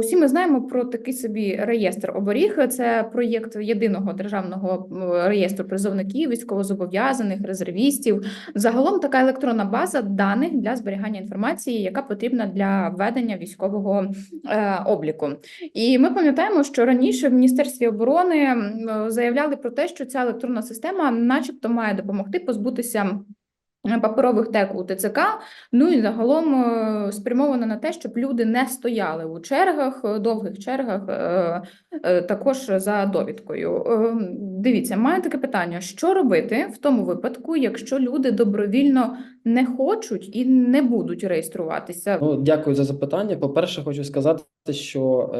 усі ми знаємо про такий собі реєстр оберіг. Це проєкт єдиного державного реєстру призовників, військовозобов'язаних, резервістів. Загалом така електронна база даних для зберігання інформації, яка потрібна для ведення військового е, обліку. І ми пам'ятаємо, що раніше в Міністерстві оборони заявляли про те, що ця електронна система, начебто, має допомогти позбутися. Паперових тек у ТЦК, ну і загалом е, спрямовано на те, щоб люди не стояли у чергах, е, довгих чергах, е, також за довідкою. Дивіться, маю таке питання: що робити в тому випадку, якщо люди добровільно не хочуть і не будуть реєструватися? Ну, дякую за запитання. По-перше, хочу сказати, що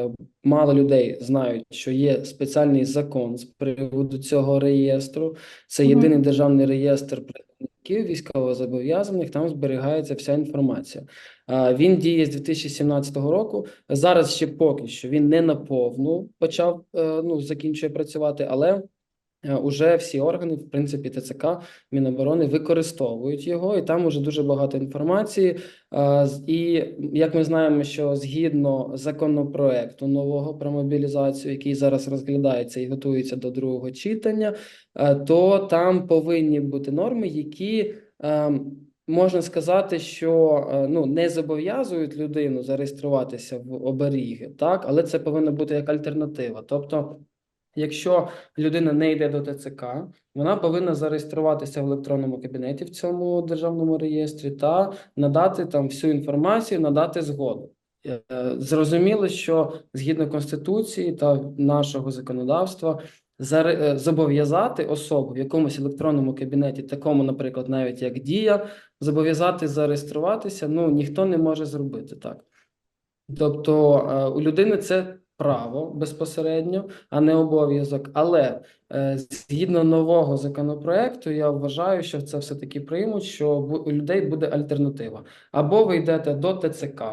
мало людей знають, що є спеціальний закон з приводу цього реєстру. Це єдиний державний реєстр військовозобов'язаних. Там зберігається вся інформація. Він діє з 2017 року. Зараз ще поки що він не наповну почав, е, ну, закінчує працювати, але уже всі органи, в принципі, ТЦК, Міноборони використовують його, і там уже дуже багато інформації. І як ми знаємо, що згідно законопроекту нового про мобілізацію, який зараз розглядається і готується до другого читання, е, то там повинні бути норми, які ем, можна сказати, що е, ну не зобов'язують людину зареєструватися в оберіги, так, але це повинно бути як альтернатива. Тобто, якщо людина не йде до ТЦК, вона повинна зареєструватися в електронному кабінеті в цьому державному реєстрі та надати там всю інформацію, надати згоду. Е, Зрозуміло, що згідно Конституції та нашого законодавства е, зобов'язати особу в якомусь електронному кабінеті, такому, наприклад, навіть як Дія, зобов'язати зареєструватися, ну ніхто не може зробити так. Тобто е, у людини це право безпосередньо, а не обов'язок. Але е, згідно нового законопроекту, я вважаю, що це все-таки приймуть, що у людей буде альтернатива. Або ви йдете до ТЦК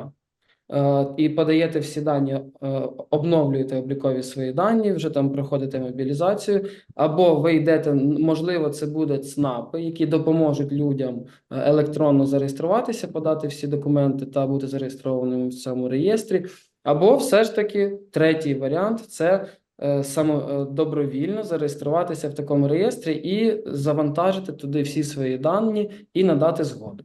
е, і подаєте всі дані, е, обновлюєте облікові свої дані, вже там проходите мобілізацію, або ви йдете, можливо, це буде ЦНАПи, які допоможуть людям електронно зареєструватися, подати всі документи та бути зареєстрованими в цьому реєстрі. Або все ж таки третій варіант це е, само е, добровільно зареєструватися в такому реєстрі і завантажити туди всі свої дані і надати згоду.